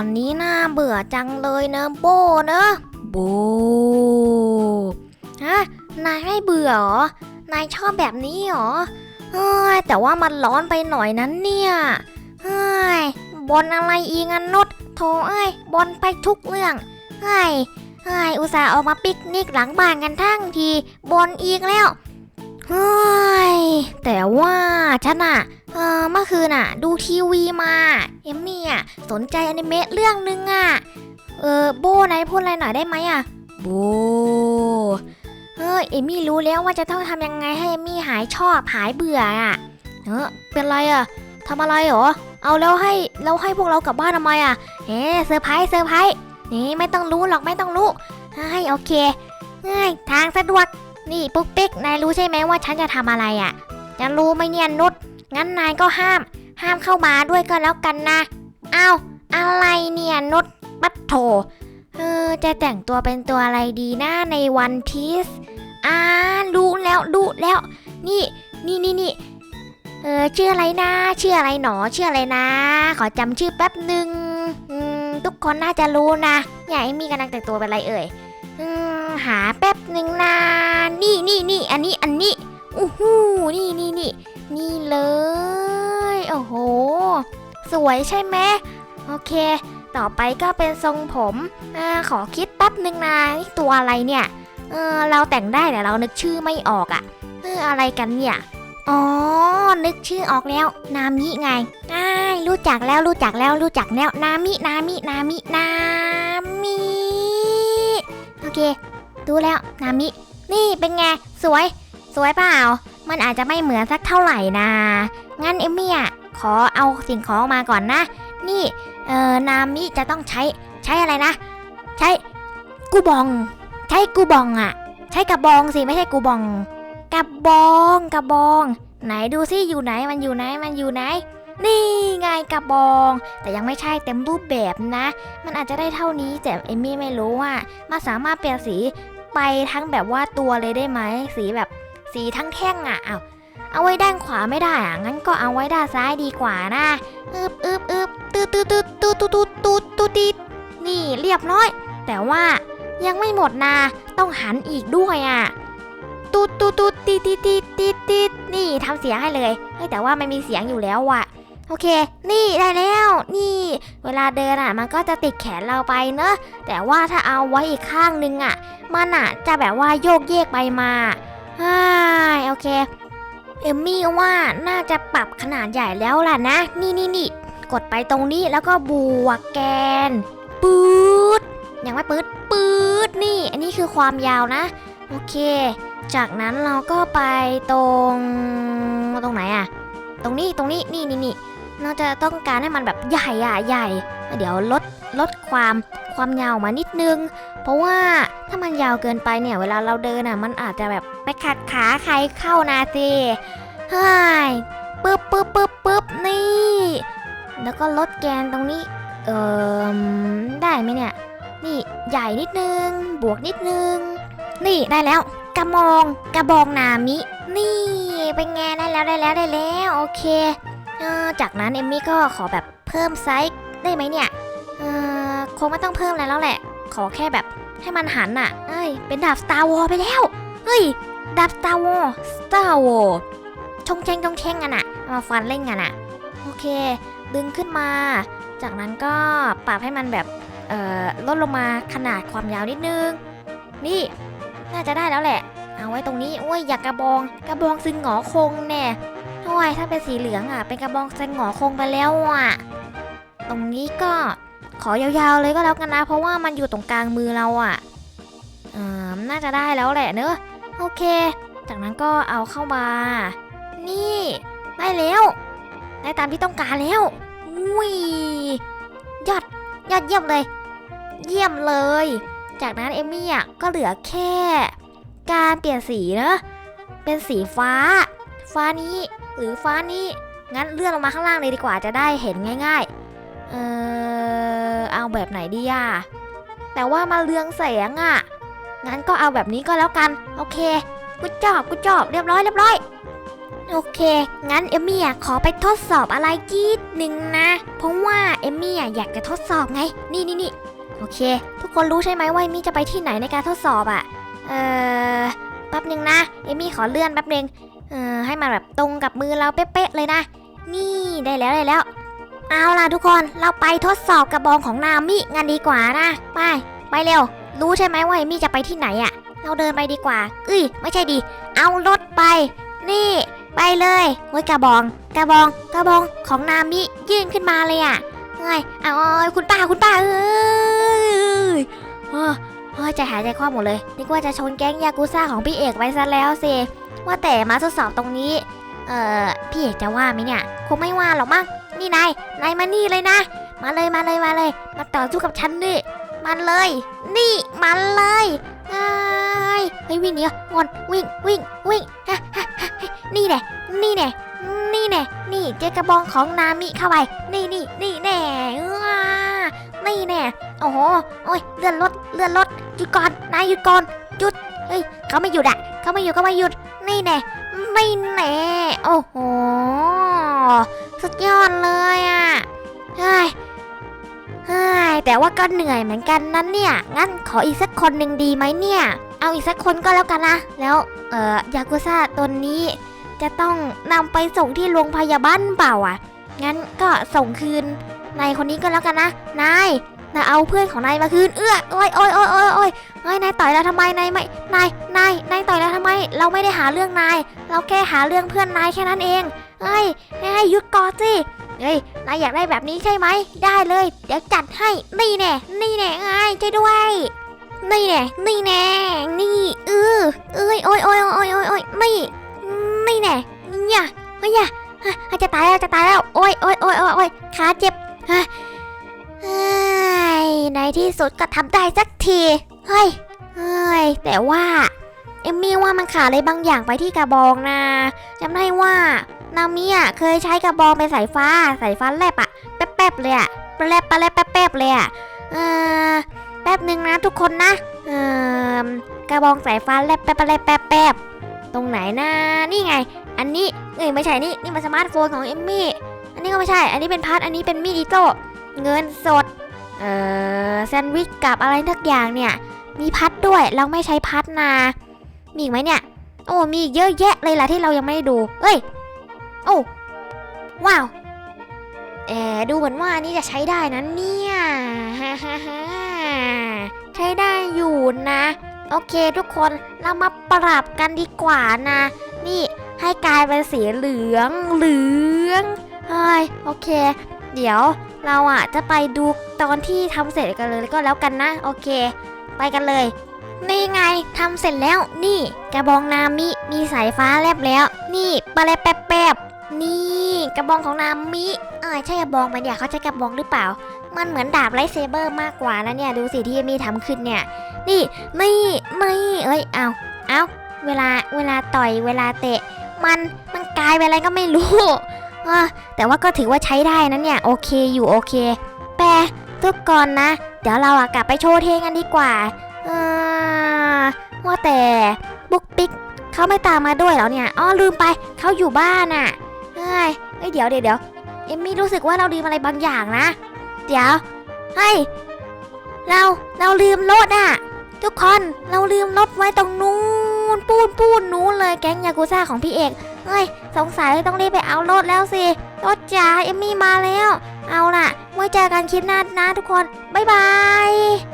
วันนี้น่าเบื่อจังเลยเนอะโบเนอะโบฮะนายไม่เบื่อเหรอนายชอบแบบนี้เหรอเฮ้ยแต่ว่ามันร้อนไปหน่อยนั้นเนี่ยเฮ้ยบนอะไรอีงันนุดโถเอ้ยบนไปทุกเรื่องเฮ้ยเฮ้ยอุตส่าห์ออกมาปิกนิกหลังบ้านกันทั้งทีบนอีกแล้วเฮ้ยแต่ว่าฉันอะ เออเมื่อคืนอะดูทีวีมาเอมมี่อะสนใจอนิเมะเรื่องนึงอะเออโบนายพูดอะไรหน่อยได้ไหมอะโบเฮ้ยเอมี่รู้แล้วว่าจะต้องทำยังไงให้เอมี่หายชอบหายเบื่ออะ เออเป็นไรอะทำอะไรเหรอ เอาแล้วให้เราให้พวกเรากลับบ้านทำไมอะเฮ้เซอร์ไพรส์เซอร์ไพรส์นี่ไม่ต้องรู้หรอกไม่ต้องรู้ให้โอเคง่ายทางสะดวก นี่ปุ๊กปิ๊กนายรู้ใช่ไหมว่าฉันจะทำอะไรอะจะรู้ไหมเนี่ยนุช งั้นนายก็ห้าม ห้ามเข้ามาด้วยก็แล้วกันนะอ้าวอะไรเนี่ยนุชปัดโถเออจะแต่งตัวเป็นตัวอะไรดีนะในวันทีสอ่ารู้แล้วรู้แล้ว นี่นี่นี่นี่เออชื่ออะไรนะชื่ออะไรหนอชื่ออะไรนะ ขอจำชื่อแป๊บหนึ่งทุกคนน่าจะรู้นะอย่าให้มีกำลังแต่งตัวเป็นอะไรเอ่ยหาแป๊บหนึ่งนะนี่นี่นี่อันนี้อันนี้อู้หูนี่นี่นี่ วยใช่ไหมโอเค ต่อไปก็เป็นทรงผมอขอคิดแป๊บหนึ่งนะตัวอะไรเนี่ยเออเราแต่งได้แต่เรานึกชื่อไม่ออกอะ่ะเอออะไรกันเนี่ยอ๋อ นึกชื่อออกแล้ว นามิไงอ้ารู้จักแล้วรู้จักแล้วรู้จักแล้ว นามิ นามิ นามิ นามิ โอเค ดูแล้ว นามิ นี่เป็นไง สวย สวยเปล่า มันอาจจะไม่เหมือนสักเท่าไหร่นะ งั้นเอมมี่อะ ขอเอาสิ่งของมาก่อนนะ นี่เออนามิจะต้องใช้ใช้อะไรนะ ใช้กูบอง ใช้กูบองอะใช้กระบองสิไม่ใช่กูบองกระบองกระบอง ไหนดูสิอยู่ไหนมันอยู่ไหนมันอยู่ไหน นี่ไงกระบอง แต่ยังไม่ใช่เต็มรูปแบบนะ มันอาจจะได้เท่านี้แต่เอมี่ไม่รู้ว่ามันสามารถเปลี่ยนสีไปทั้งแบบว่าตัวเลยได้ไหมสีแบบสีทั้งแท่งอะอา เอาไว้ด้านขวาไม่ได้อะงั้นก็เอาไว้ด้านซ้ายดีกว่านะอึบอึบอึบตืดตืดตืดตืดตืดตืดตืดตืดตืดนี่เรียบร้อย แต่ว่ายังไม่หมดนะ ต้องหันอีกด้วยอะตูดตูดตูดตีตีตีตีตีนี่ทำเสียงให้เลยเฮ้ยแต่ว่ามันมีเสียงอยู่แล้วว่ะ โอเค นี่ได้แล้ว นี่ เวลาเดินอะ มันก็จะติดแขนเราไปเนอะแต่ว่าถ้าเอาไว้อีกข้างนึงอะ มันอะจะแบบว่าโยกเยกไปมาฮ่าโอเค เอมมี่ว่าน่าจะปรับขนาดใหญ่แล้วล่ะนะ นี่นี่นี่กดไปตรงนี้แล้วก็บวกแกนปื๊ดยังไม่ปื๊ดปื๊ดนี่ อันนี้คือความยาวนะ โอเค จากนั้นเราก็ไปตรงตรงไหนอะตรงนี้ตรงนี้นี่นี่นี่เราจะต้องการให้มันแบบใหญ่อะใหญ่ เดี๋ยวลดลดความความยาวมานิดนึง เพราะว่า ถ้ามันยาวเกินไปเนี่ยเวลาเราเดินอะมันอาจจะแบบไปขัดขาใครเข้านาสิเฮ้ยปึ๊บปึ๊บปึ๊บปึ๊บนี่ แล้วก็ลดแกนตรงนี้ เอ่อได้ไหมเนี่ย นี่ใหญ่นิดนึง บวกนิดนึง นี่ได้แล้ว กระมองกระบองนามิ นี่เป็นไงได้แล้วได้แล้วได้แล้วโอเคเออจากนั้นเอมมี่ก็ขอแบบเพิ่มไซส์ได้ไหมเนี่ยเออคงไม่ต้องเพิ่มอะไรแล้วแหละ อแค่แบบให้มันหันอะเอ้ย เป็นดาบ Star War ไปแล้ว เฮ้ย ดาบ Star War Star War ชงเชงชงเชงกันอะเอามาฟันเล่นกันอะโอเค ดึงขึ้นมา จากนั้นก็ปรับให้มันแบบ เอ่อ ลดลงมาขนาดความยาวนิดนึง นี่ น่าจะได้แล้วแหละ เอาไว้ตรงนี้ โอ้ย อยากกระบอง กระบองซึ่งหงอคงแน่โอ้ยถ้าเป็นสีเหลืองอะ เป็นกระบองซึ่งหงอคงไปแล้วอะ ตรงนี้ก็ ขอยาวๆเลยก็แล้วกันนะ เพราะว่ามันอยู่ตรงกลางมือเราอะเอ่อน่าจะได้แล้วแหละเนอะโอเค จากนั้นก็เอาเข้ามา นี่ ได้แล้ว ได้ตามที่ต้องการแล้วอุ้ยยอดยอดเยี่ยมเลย เยี่ยมเลย จากนั้นเอมี่อะก็เหลือแค่ การเปลี่ยนสีนะเป็นสีฟ้า ฟ้านี้หรือฟ้านี้งั้นเลื่อนลงมาข้างล่างเลยดีกว่าจะได้เห็นง่าย ๆ เอาแบบไหนดีอะแต่ว่ามาเรืองแสงอะ งั้นก็เอาแบบนี้ก็แล้วกัน โอเค กูจอบกูจอบเรียบร้อยเรียบร้อย โอเค งั้นเอมี่อะขอไปทดสอบอะไรจีดหนึ่งนะ เพราะว่าเอมี่อะอยากจะทดสอบไง นี่นี่นี่โอเค ทุกคนรู้ใช่ไหมว่าเอมี่จะไปที่ไหนในการทดสอบอะเออแป๊บหนึ่งนะ เอมมี่ขอเลื่อนแป๊บหนึ่งเออให้มันแบบตรงกับมือเราเป๊ะๆเลยนะ นี่ได้แล้วได้แล้ว เอาล่ะทุกคนเราไปทดสอบกระบองของนามิงันดีกว่านะไปไปเร็ว รู้ใช่ไหมว่ามมี่จะไปที่ไหนอะ่ะ เราเดินไปดีกว่า เอ้ยไม่ใช่ดิเอารถไป นี่ ไปเลยเฮ้ยกระบอง กระบองกระบองของนามิยื่นขึ้นมาเลยอะเฮ้ยเอาเอาคุณป้าคุณป้าเอ้ยเฮ้ยเฮ้ยใจหายใจคว่ำหมดเลยนึกว่าจะชนแก๊งยากุซ่าของพี่เอกไว้ซะแล้วสิว่าแต่มาทดสอบตรงนี้ เอ่อ พี่เอกจะว่าไหมเนี่ย คงไม่ว่าหรอกมั้ง นี่นาย นายมานี่เลยนะ มาเลยมาเลยมาเลย มาต่อสู้กับฉันดิมาเลย นี่มาเลยไอ้ายเฮ้ยวิ่งหนีก่อนวิ่งวิ่งวิ่งฮะฮะฮะนี่แน่นี่แน่นี่แน่นี่เจอกระบองของนามิเข้าไป นี่นี่นี่แน่ว้านี่แน่โอ้โหโอ้ยเลื่อนรถเลื่อนรถหยุดก่อนนายหยุดก่อนหยุดเฮ้ยเขาไม่หยุดอะเขาไม่หยุดเขาไม่หยุดนี่แน่ ไม่แน่ โอ้โห สุดยอดเลยอะเฮ้ยเฮ้ยแต่ว่าก็เหนื่อยเหมือนกันนั้นเนี่ย งั้นขออีกสักคนหนึ่งดีไหมเนี่ย เอาอีกสักคนก็แล้วกันนะ แล้ว เอ่อ ยากุซ่าตัวนี้ จะต้องนำไปส่งที่โรงพยาบาลเปล่าอะ งั้นก็ส่งคืนนายคนนี้ก็แล้วกันนะ นาย นายเอาเพื่อนของนายมาคืนเอื้อโอ้ยโอ้ยโอ้ยโอ้ยโอ้ยเฮ้ยนายต่อยเราทำไมนายไม่นายนายนายต่อยเราทำไม เราไม่ได้หาเรื่องนาย เราแค่หาเรื่องเพื่อนนายแค่นั้นเองเฮ้ยให้หยุดก่อนสิเฮ้ยนายอยากได้แบบนี้ใช่ไหมได้เลย เดี๋ยวจัดให้นี่แน่นี่แน่ไงช่วยด้วย นี่แน่นี่แน่นี่ สุดก็ทำได้สักที เฮ้ย เฮ้ย แต่ว่า เอมมี่ว่ามันขาดอะไรบางอย่างไปที่กระบองนะจำได้ว่านามิอะเคยใช้กระบองเป็นสายฟ้า สายฟ้าแลบอะแป๊บๆเลยอะแป๊บๆแป๊บๆแป๊บๆเลยอะเออแป๊บหนึ่งนะทุกคนนะเออกระบองสายฟ้าแลบแป๊บๆแป๊บๆแป๊บตรงไหนนะนี่ไง อันนี้เอ้ยไม่ใช่นี่นี่มันสมาร์ทโฟนของเอมมี่อันนี้ก็ไม่ใช่ อันนี้เป็นพัดอันนี้เป็นมีดอิโต้เงินสด เออแซนด์วิชกับอะไรทักอย่างเนี่ย มีพัดด้วยเราไม่ใช้พัดนามีอีกไหมเนี่ย โอ้มีเยอะแยะเลยล่ะที่เรายังไม่ได้ดู เอ้ย โอ้ว้าวเออดูเหมือนว่านนี้จะใช้ได้นะเนี่ยฮ่าฮ่าฮ่าใช้ได้อยู่นะ โอเคทุกคนเรามาปรับกันดีกว่านะ นี่ให้กลายเป็นสีเหลืองเหลืองเฮ้ยโอเค เดี๋ยว เราอะจะไปดูตอนที่ทำเสร็จกันเลยก็แล้วกันนะ โอเค ไปกันเลย นี่ไงทำเสร็จแล้ว นี่กระบองนามิมีสายฟ้าแลบแล้ว นี่ปลาแลบแป๊บนี่กระบองของนามิเออใช่กระบองปะเนี่ยเขาใช้กระบองหรือเปล่า มันเหมือนดาบไลเซเบอร์มากกว่านะเนี่ยดูสิที่มีทำขึ้นเนี่ย นี่นี่นี่เอ้ยเอาเอาเวลาเวลาต่อยเวลาเตะ มันมันกลายเป็นอะไรก็ไม่รู้ แต่ว่าก็ถือว่าใช้ได้นะเนี่ย โอเคอยู่โอเค แปรทุกคนนะ เดี๋ยวเราอะกลับไปโชว์เทกันดีกว่าเออว่าแต่บุ๊กปิ๊กเขาไม่ตามมาด้วยเหรอเนี่ยอ๋อลืมไปเขาอยู่บ้านอะเฮ้ยเอ้ยเดี๋ยวเดี๋ยวเดี๋ยวเอมมี่รู้สึกว่าเราลืมอะไรบางอย่างนะ เดี๋ยวเฮ้ยเราเราลืมรถอะทุกคนเราลืมรถไว้ตรงนู้นปูนปูนนู้นเลยแก๊งยากุซ่าของพี่เอก เฮ้ย สงสัยต้องรีบไปเอารถแล้วสิรถจ๋าเอมมี่มาแล้ว เอาล่ะไว้เจอกันคลิปหน้านะทุกคน บ๊ายบาย